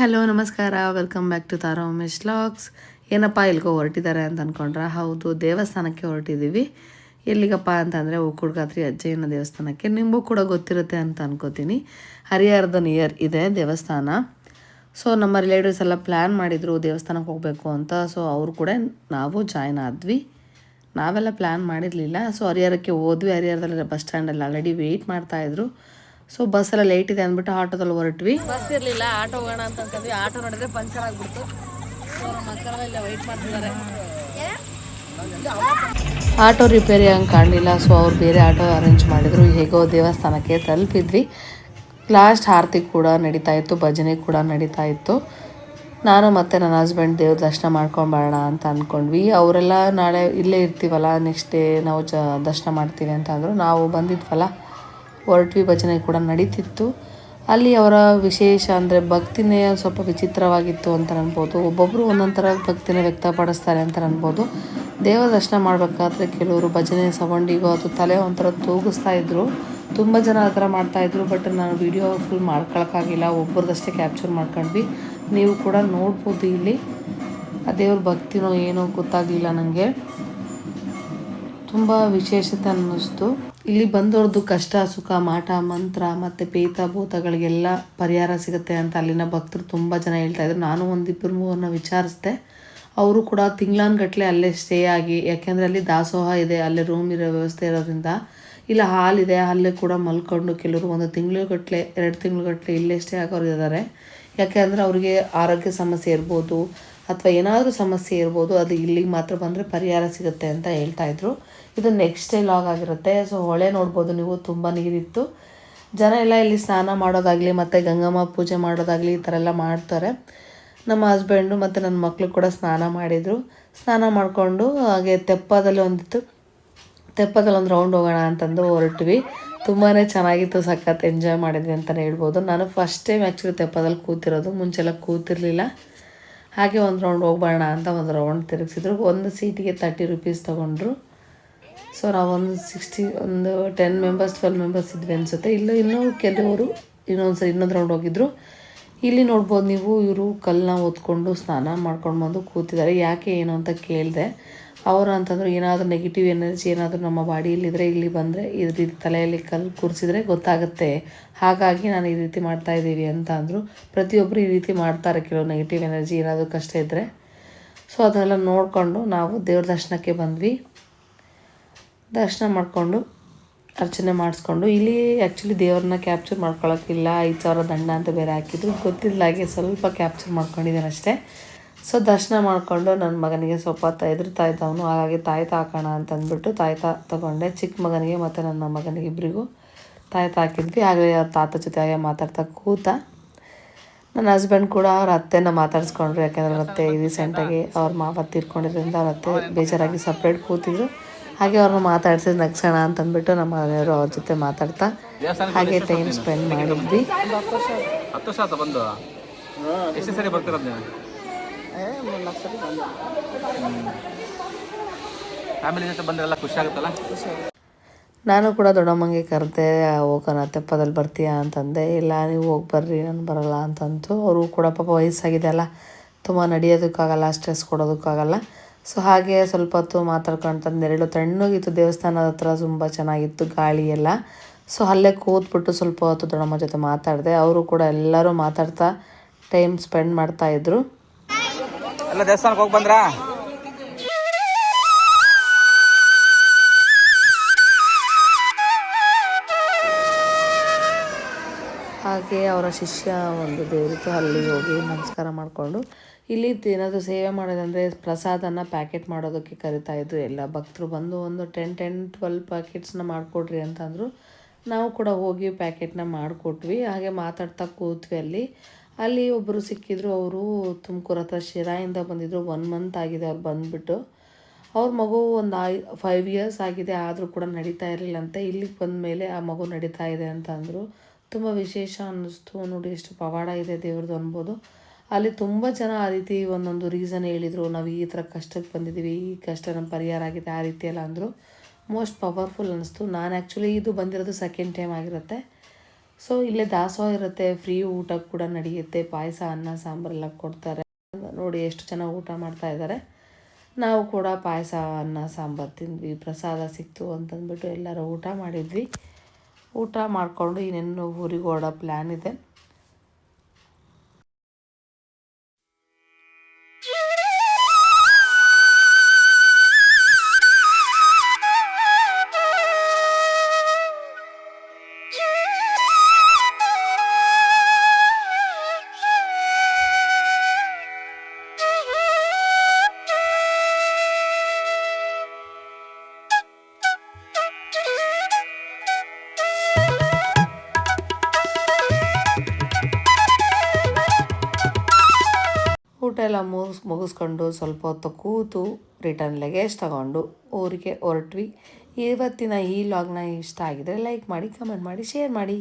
Hello, ನಮಸ್ಕಾರ. Welcome back to Tara Umesh logs ಏನಪ್ಪ ಎಲ್ಲಿಗೋ ಹೊರಟಿದ್ದಾರೆ ಅಂತ ಅಂದ್ಕೊಂಡ್ರೆ ಹೌದು, ದೇವಸ್ಥಾನಕ್ಕೆ ಹೊರಟಿದ್ದೀವಿ ಎಲ್ಲಿಗಪ್ಪ ಅಂತಂದರೆ, ಉಕ್ಕುಡ್ಗಾತ್ರಿ ಅಜ್ಜಯ್ಯನ ದೇವಸ್ಥಾನಕ್ಕೆ. ನಿಮಗೂ ಕೂಡ ಗೊತ್ತಿರುತ್ತೆ ಅಂತ ಅನ್ಕೋತೀನಿ. ಹರಿಹರದ ನಿಯರ್ ಇದೆ ದೇವಸ್ಥಾನ. ಸೊ ನಮ್ಮ ರಿಲೇಟಿವ್ಸ್ ಎಲ್ಲ ಪ್ಲ್ಯಾನ್ ಮಾಡಿದರು ದೇವಸ್ಥಾನಕ್ಕೆ ಹೋಗಬೇಕು ಅಂತ. ಸೊ ಅವರು ಕೂಡ ನಾವು ಜಾಯ್ನ್ ಆದ್ವಿ. ನಾವೆಲ್ಲ ಪ್ಲ್ಯಾನ್ ಮಾಡಿರಲಿಲ್ಲ. ಸೊ ಹರಿಹರಕ್ಕೆ ಹೋದ್ವಿ. ಹರಿಹರದಲ್ಲಿ ಬಸ್ ಸ್ಟ್ಯಾಂಡಲ್ಲಿ ಆಲ್ರೆಡಿ ವೆಯ್ಟ್ ಮಾಡ್ತಾಯಿದ್ರು ಸೊ ಬಸ್ಸೆಲ್ಲ ಲೇಟ್ ಇದೆ ಅಂದ್ಬಿಟ್ಟು ಆಟೋದಲ್ಲಿ ಹೊರಟ್ವಿ. ಬಸ್ ಇರಲಿಲ್ಲ ಆಟೋ ಹೋಗೋಣ ಅಂತ ಅಂತಂದ್ವಿ. ಆಟೋ ನೋಡಿದ್ರೆ ಪಂಚರ್ ಆಗ್ಬಿಡ್ತು. ಮಾಡ್ತಿದ್ದಾರೆ. ಆಟೋ ರಿಪೇರಿ ಹಂಗೆ ಕಾಣಲಿಲ್ಲ. ಸೊ ಅವ್ರು ಬೇರೆ ಆಟೋ ಅರೇಂಜ್ ಮಾಡಿದ್ರು. ಹೇಗೋ ದೇವಸ್ಥಾನಕ್ಕೆ ತಲುಪಿದ್ವಿ. ಲಾಸ್ಟ್ ಆರತಿ ಕೂಡ ನಡೀತಾ ಇತ್ತು ಭಜನೆ ಕೂಡ ನಡೀತಾ ಇತ್ತು. ನಾನು ಮತ್ತು ನನ್ನ ಹಸ್ಬೆಂಡ್ ದೇವ್ರ ದರ್ಶನ ಮಾಡ್ಕೊಂಬರೋಣ ಅಂತ ಅಂದ್ಕೊಂಡ್ವಿ ಅವರೆಲ್ಲ ನಾಳೆ ಇಲ್ಲೇ ಇರ್ತೀವಲ್ಲ ನೆಕ್ಸ್ಟ್ ಡೇ ನಾವು ಜ ದರ್ಶನ ಮಾಡ್ತೀವಿ ಅಂತ ಅಂದರು. ನಾವು ಬಂದಿದ್ವಲ್ಲ ಹೊರಟ್ವಿ ಭಜನೆ ಕೂಡ ನಡೀತಿತ್ತು. ಅಲ್ಲಿ ಅವರ ವಿಶೇಷ ಅಂದರೆ ಭಕ್ತಿನೇ ಸ್ವಲ್ಪ ವಿಚಿತ್ರವಾಗಿತ್ತು ಅಂತ ಅನ್ಬೋದು. ಒಬ್ಬೊಬ್ಬರು ಒಂದೊಂದು ಥರ ಭಕ್ತಿನ ವ್ಯಕ್ತಪಡಿಸ್ತಾರೆ ಅಂತ ಅನ್ಬೋದು. ದೇವರ ದರ್ಶನ ಮಾಡಬೇಕಾದ್ರೆ ಕೆಲವರು ಭಜನೆ, ಸವಂಡಿಗೋ ಅದು ತಲೆ ಒಂಥರ ತೂಗಿಸ್ತಾ ಇದ್ದರು ತುಂಬ ಜನ ಆ ಥರ ಮಾಡ್ತಾಯಿದ್ರು ಬಟ್ ನಾನು ವೀಡಿಯೋ ಫುಲ್ ಮಾಡ್ಕೊಳಕ್ಕಾಗಿಲ್ಲ. ಒಬ್ಬರದಷ್ಟೇ ಕ್ಯಾಪ್ಚರ್ ಮಾಡ್ಕೊಂಡ್ವಿ. ನೀವು ಕೂಡ ನೋಡ್ಬೋದು ಇಲ್ಲಿ. ಆ ದೇವ್ರ ಭಕ್ತಿನೋ ಏನೋ ಗೊತ್ತಾಗಲಿಲ್ಲ ನನಗೆ ತುಂಬ ವಿಶೇಷತೆ ಅನ್ನಿಸ್ತು. ಇಲ್ಲಿ ಬಂದವ್ರದ್ದು ಕಷ್ಟ, ಸುಖ, ಮಾಟ, ಮಂತ್ರ ಮತ್ತು ಪೇತ, ಭೂತಗಳಿಗೆಲ್ಲ ಪರಿಹಾರ ಸಿಗುತ್ತೆ ಅಂತ ಅಲ್ಲಿನ ಭಕ್ತರು ತುಂಬ ಜನ ಹೇಳ್ತಾ ಇದ್ರು. ನಾನು ಒಂದಿಬ್ಬರು ಮೂವರನ್ನ ವಿಚಾರಿಸ್ದೆ. ಅವರು ಕೂಡ ತಿಂಗ್ಳಾನ್ಗಟ್ಲೆ ಅಲ್ಲೇ ಸ್ಟೇ ಆಗಿ, ಯಾಕೆಂದರೆ ಅಲ್ಲಿ ದಾಸೋಹ ಇದೆ, ಅಲ್ಲೇ ರೂಮ್ ಇರೋ ವ್ಯವಸ್ಥೆ ಇರೋದ್ರಿಂದ. ಇಲ್ಲ ಹಾಲಿದೆ ಅಲ್ಲೇ ಕೂಡ ಮಲ್ಕೊಂಡು ಕೆಲವರು ಒಂದು ತಿಂಗಳುಗಟ್ಟಲೆ ಎರಡು ತಿಂಗಳುಗಟ್ಟಲೆ ಇಲ್ಲೇ ಸ್ಟೇ ಆಗೋರು ಇದ್ದಾರೆ ಯಾಕೆಂದರೆ ಅವರಿಗೆ ಆರೋಗ್ಯ ಸಮಸ್ಯೆ ಇರ್ಬೋದು ಅಥವಾ ಏನಾದರೂ ಸಮಸ್ಯೆ ಇರ್ಬೋದು, ಅದು ಇಲ್ಲಿಗೆ ಮಾತ್ರ ಬಂದರೆ ಪರಿಹಾರ ಸಿಗುತ್ತೆ ಅಂತ ಹೇಳ್ತಾ ಇದ್ರು. ಇದು ನೆಕ್ಸ್ಟ್ ಡೇ ಲಾಗ್ ಆಗಿರುತ್ತೆ. ಸೊ ಹೊಳೆ ನೋಡ್ಬೋದು ನೀವು, ತುಂಬ ನೀರಿತ್ತು. ಜನ ಎಲ್ಲ ಇಲ್ಲಿ ಸ್ನಾನ ಮಾಡೋದಾಗಲಿ, ಮತ್ತು ಗಂಗಮ್ಮ ಪೂಜೆ ಮಾಡೋದಾಗಲಿ ಈ ಥರ ಎಲ್ಲ ಮಾಡ್ತಾರೆ. ನಮ್ಮ ಹಸ್ಬೆಂಡು ಮತ್ತು ನನ್ನ ಮಕ್ಕಳು ಕೂಡ ಸ್ನಾನ ಮಾಡಿದರು. ಸ್ನಾನ ಮಾಡಿಕೊಂಡು, ಹಾಗೆ ತೆಪ್ಪದಲ್ಲಿ ಒಂದಿತ್ತು. ತೆಪ್ಪದಲ್ಲಿ ಒಂದು ರೌಂಡ್ ಹೋಗೋಣ ಅಂತಂದು ಹೊರಟ್ವಿ. ತುಂಬಾ ಚೆನ್ನಾಗಿತ್ತು, ಸಖತ್ ಎಂಜಾಯ್ ಮಾಡಿದ್ವಿ ಅಂತಲೇ ಹೇಳ್ಬೋದು. ನಾನು ಫಸ್ಟ್ ಟೈಮ್ ಆ್ಯಕ್ಚುಲಿ ತೆಪ್ಪದಲ್ಲಿ ಕೂತಿರೋದು. ಮುಂಚೆಲ್ಲ ಕೂತಿರಲಿಲ್ಲ. ಹಾಗೆ ಒಂದು ರೌಂಡ್ ಹೋಗ್ಬೋಣ ಅಂತ ಒಂದು ರೌಂಡ್ ತಿರುಗಿಸಿದ್ರು. ಒಂದು ಸೀಟಿಗೆ ತರ್ಟಿ ರುಪೀಸ್ ತೊಗೊಂಡ್ರು. ಸೊ ನಾವು ಒಂದು ಸಿಕ್ಸ್ಟಿ ಒಂದು ಟೆನ್ ಮೆಂಬರ್ಸ್ ಟ್ವೆಲ್ ಮೆಂಬರ್ಸ್ ಇದ್ವಿ ಅನಿಸುತ್ತೆ. ಇಲ್ಲೂ ಇನ್ನೂ ಕೆಲವರು ಇನ್ನೊಂದು ಸರಿ ಇನ್ನೊಂದು ರೌಂಡ್ ಹೋಗಿದ್ರು. ಇಲ್ಲಿ ನೋಡ್ಬೋದು ನೀವು ಇವರು ಕಲ್ಲನ್ನ ಓದ್ಕೊಂಡು ಸ್ನಾನ ಮಾಡ್ಕೊಂಡು ಬಂದು ಕೂತಿದ್ದಾರೆ. ಯಾಕೆ ಏನು ಅಂತ ಕೇಳಿದೆ. ಅವರು ಅಂತಂದ್ರೆ ಏನಾದರೂ ನೆಗೆಟಿವ್ ಎನರ್ಜಿ ಏನಾದರೂ ನಮ್ಮ ಬಾಡಿಯಲ್ಲಿದ್ದರೆ ಇಲ್ಲಿ ಬಂದರೆ ಈ ರೀತಿ ತಲೆಯಲ್ಲಿ ಕಲ್ಲು ಕೂರಿಸಿದ್ರೆ ಗೊತ್ತಾಗುತ್ತೆ. ಹಾಗಾಗಿ ನಾನು ಈ ರೀತಿ ಮಾಡ್ತಾ ಇದ್ದೀವಿ ಅಂತ ಅಂದರು ಪ್ರತಿಯೊಬ್ಬರು ಈ ರೀತಿ ಮಾಡ್ತಾರೆ ಕೆಲವು ನೆಗೆಟಿವ್ ಎನರ್ಜಿ ಏನಾದರೂ ಕಷ್ಟ ಇದ್ದರೆ ಸೊ ಅದನ್ನೆಲ್ಲ ನೋಡಿಕೊಂಡು ನಾವು ದೇವ್ರ ದರ್ಶನಕ್ಕೆ ಬಂದ್ವಿ. ದರ್ಶನ ಮಾಡಿಕೊಂಡು ಅರ್ಚನೆ ಮಾಡಿಸ್ಕೊಂಡು ಇಲ್ಲಿ ಆ್ಯಕ್ಚುಲಿ ದೇವ್ರನ್ನ ಕ್ಯಾಪ್ಚರ್ ಮಾಡ್ಕೊಳಕ್ಕಿಲ್ಲ ಐದು ಸಾವಿರ ದಂಡ ಅಂತ ಬೇರೆ ಹಾಕಿದ್ರು. ಗೊತ್ತಿಲ್ಲ, ಹಾಗೆ ಸ್ವಲ್ಪ ಕ್ಯಾಪ್ಚರ್ ಮಾಡ್ಕೊಂಡಿದ್ದೇನೆ ಅಷ್ಟೇ. ಸೊ ದರ್ಶನ ಮಾಡಿಕೊಂಡು ನನ್ನ ಮಗನಿಗೆ ಸ್ವಲ್ಪ ಹೆದರ್ತಾ ಇದ್ದವನು ಹಾಗಾಗಿ ತಾಯ್ತ ಹಾಕೋಣ ಅಂತ ಅಂದ್ಬಿಟ್ಟು ತಾಯ್ತ ತಗೊಂಡೆ. ಚಿಕ್ಕ ಮಗನಿಗೆ ಮತ್ತು ನನ್ನ ಮಗನಿಗೆ ಇಬ್ಬರಿಗೂ ತಾಯ್ತ ಹಾಕಿದ್ವಿ. ಹಾಗೆ ಅವ್ರ ತಾತ ಜೊತೆ ಹಾಗೆ ಮಾತಾಡ್ತಾ ಕೂತ ನನ್ನ ಹಸ್ಬೆಂಡ್ ಕೂಡ ಅವ್ರ ಅತ್ತೆನ ಮಾತಾಡಿಸ್ಕೊಂಡ್ರು. ಯಾಕೆಂದ್ರೆ ಅವ್ರ ಅತ್ತೆ ರೀಸೆಂಟಾಗಿ ಅವ್ರ ಮಾವ ತೀರ್ಕೊಂಡಿದ್ರಿಂದ ಅವ್ರ ಅತ್ತೆ ಬೇಜಾರಾಗಿ ಸಪ್ರೇಟ್ ಕೂತಿದ್ರು. ಹಾಗೆ ಅವ್ರನ್ನ ಮಾತಾಡ್ಸಿದ್ ನಗ್ಸೋಣ ಅಂತಂದ್ಬಿಟ್ಟು ನಮ್ಮ ಮನೆಯವರು ಅವ್ರ ಜೊತೆ ಮಾತಾಡ್ತಾ ಹಾಗೆ ಟೈಮ್ ಸ್ಪೆಂಡ್ ಮಾಡಿದ್ವಿ. ಹತ್ತು ಬಂದು ಎಷ್ಟು ಸರಿ ಬರ್ತಿರೋದು ನೀವು ಮೂರು ಲಕ್ಷ ಬಂದು ಫ್ಯಾಮಿಲಿ ಜೊತೆ ಬಂದ್ರೆಲ್ಲ ಖುಷಿ ಆಗುತ್ತಲ್ಲ? ನಾನು ಕೂಡ ದೊಡ್ಡಮ್ಮಂಗೆ ಕರೆದೆ ಹೋಗೋಣ ತೆಪ್ಪದಲ್ಲಿ ಬರ್ತೀಯಾ ಅಂತಂದೆ. ಇಲ್ಲ ನೀವು ಹೋಗಿ ಬರ್ರಿ ನಾನು ಬರಲ್ಲ ಅಂತಂತು. ಅವರು ಕೂಡ ಪಾಪ ವಯಸ್ಸಾಗಿದೆ ಅಲ್ಲ ತುಂಬ ನಡೆಯೋದಕ್ಕಾಗಲ್ಲ ಸ್ಟ್ರೆಸ್ ಕೊಡೋದಕ್ಕಾಗಲ್ಲ. ಸೊ ಹಾಗೆ ಸ್ವಲ್ಪ ಹೊತ್ತು ಮಾತಾಡ್ಕೊಂಡು ನೆರಳು ತಣ್ಣಗಿತ್ತು. ದೇವಸ್ಥಾನದ ಹತ್ರ ತುಂಬ ಚೆನ್ನಾಗಿತ್ತು ಗಾಳಿ ಎಲ್ಲ. ಸೊ ಅಲ್ಲೇ ಕೂತ್ಬಿಟ್ಟು ಸ್ವಲ್ಪ ಹೊತ್ತು ದೊಡ್ಡಮ್ಮ ಜೊತೆ ಮಾತಾಡಿದೆ. ಅವರು ಕೂಡ ಎಲ್ಲರೂ ಮಾತಾಡ್ತಾ ಟೈಮ್ ಸ್ಪೆಂಡ್ ಮಾಡ್ತಾಯಿದ್ರು ಎಲ್ಲ ದೇವಸ್ಥಾನಕ್ಕೆ ಹೋಗಿ ಬಂದ್ರಾ? ಹಾಗೆ ಅವರ ಶಿಷ್ಯ ಒಂದು ದೇವರಿತ್ತು ಅಲ್ಲಿ ಹೋಗಿ ನಮಸ್ಕಾರ ಮಾಡಿಕೊಂಡು ಇಲ್ಲಿ ಏನಾದರೂ ಸೇವೆ ಮಾಡೋದಂದರೆ ಪ್ರಸಾದನ ಪ್ಯಾಕೆಟ್ ಮಾಡೋದಕ್ಕೆ ಕರಿತಾ ಇದ್ದರು ಎಲ್ಲ. ಭಕ್ತರು ಬಂದು ಒಂದು ಟೆನ್ ಟೆನ್ ಟ್ವೆಲ್ ಪ್ಯಾಕೆಟ್ಸ್ನ ಮಾಡಿಕೊಡ್ರಿ ಅಂತಂದರು ನಾವು ಕೂಡ ಹೋಗಿ ಪ್ಯಾಕೆಟ್ನ ಮಾಡಿಕೊಟ್ವಿ. ಹಾಗೆ ಮಾತಾಡ್ತಾ ಕೂತ್ವಿ ಅಲ್ಲಿ. ಅಲ್ಲಿ ಒಬ್ಬರು ಸಿಕ್ಕಿದ್ರು, ಅವರು ತುಮಕೂರು ಹತ್ರ ಶಿರಾಯಿಂದ ಬಂದಿದ್ದರು ಒನ್ ಮಂತ್ ಆಗಿದೆ ಅವ್ರು ಬಂದುಬಿಟ್ಟು. ಅವ್ರ ಮಗು ಒಂದು ಐ ಫೈವ್ ಇಯರ್ಸ್ ಆಗಿದೆ, ಆದರೂ ಕೂಡ ನಡೀತಾ ಇರಲಿಲ್ಲಂತೆ. ಇಲ್ಲಿಗೆ ಬಂದ ಮೇಲೆ ಆ ಮಗು ನಡೀತಾ ಇದೆ ಅಂತ ಅಂದರು. ತುಂಬ ವಿಶೇಷ ಅನ್ನಿಸ್ತು. ನೋಡಿ ಎಷ್ಟು ಪವಾಡ ಇದೆ ದೇವ್ರದ್ದು ಅನ್ಬೋದು. ಅಲ್ಲಿ ತುಂಬ ಜನ ಆ ರೀತಿ ಒಂದೊಂದು ರೀಸನ್ ಹೇಳಿದರು. ನಾವು ಈ ಥರ ಕಷ್ಟಕ್ಕೆ ಬಂದಿದ್ದೀವಿ ಈ ಕಷ್ಟ ನಮ್ಮ ಪರಿಹಾರ ಆಗಿದೆ ಆ ರೀತಿ ಎಲ್ಲ ಅಂದರು. ಮೋಸ್ಟ್ ಪವರ್ಫುಲ್ ಅನ್ನಿಸ್ತು. ನಾನು ಆ್ಯಕ್ಚುಲಿ ಇದು ಬಂದಿರೋದು ಸೆಕೆಂಡ್ ಟೈಮ್ ಆಗಿರುತ್ತೆ. ಸೊ ಇಲ್ಲೇ ದಾಸೋಹ ಇರುತ್ತೆ ಫ್ರೀ ಊಟ ಕೂಡ ನಡೆಯುತ್ತೆ, ಪಾಯಸ, ಅನ್ನ ಸಾಂಬಾರೆಲ್ಲ ಕೊಡ್ತಾರೆ. ನೋಡಿ ಎಷ್ಟು ಜನ ಊಟ ಮಾಡ್ತಾ ಇದ್ದಾರೆ. ನಾವು ಕೂಡ ಪಾಯಸ, ಅನ್ನ, ಸಾಂಬಾರು ತಿಂದ್ವಿ, ಪ್ರಸಾದ ಸಿಕ್ತು ಅಂತಂದ್ಬಿಟ್ಟು ಎಲ್ಲರೂ ಊಟ ಮಾಡಿದ್ವಿ. ಊಟ ಮಾಡಿಕೊಂಡು ಇನ್ನೇನು ಊರಿಗೆ ಹೊರಡೋ ಪ್ಲ್ಯಾನ್ ಇದೆ. ಊಟ ಎಲ್ಲ ಮುಗಿಸ್, ಮುಗಿಸ್ಕೊಂಡು ಸ್ವಲ್ಪ ಹೊತ್ತು ಕೂತು ರಿಟರ್ನ್ ಲಗೇಜ್ ತಗೊಂಡು ಊರಿಗೆ ಹೊರಟ್ವಿ. ಇವತ್ತಿನ ಈ ಲಾಗ್ನ ಇಷ್ಟ ಆಗಿದರೆ ಲೈಕ್ ಮಾಡಿ ಕಮೆಂಟ್ ಮಾಡಿ ಶೇರ್ ಮಾಡಿ.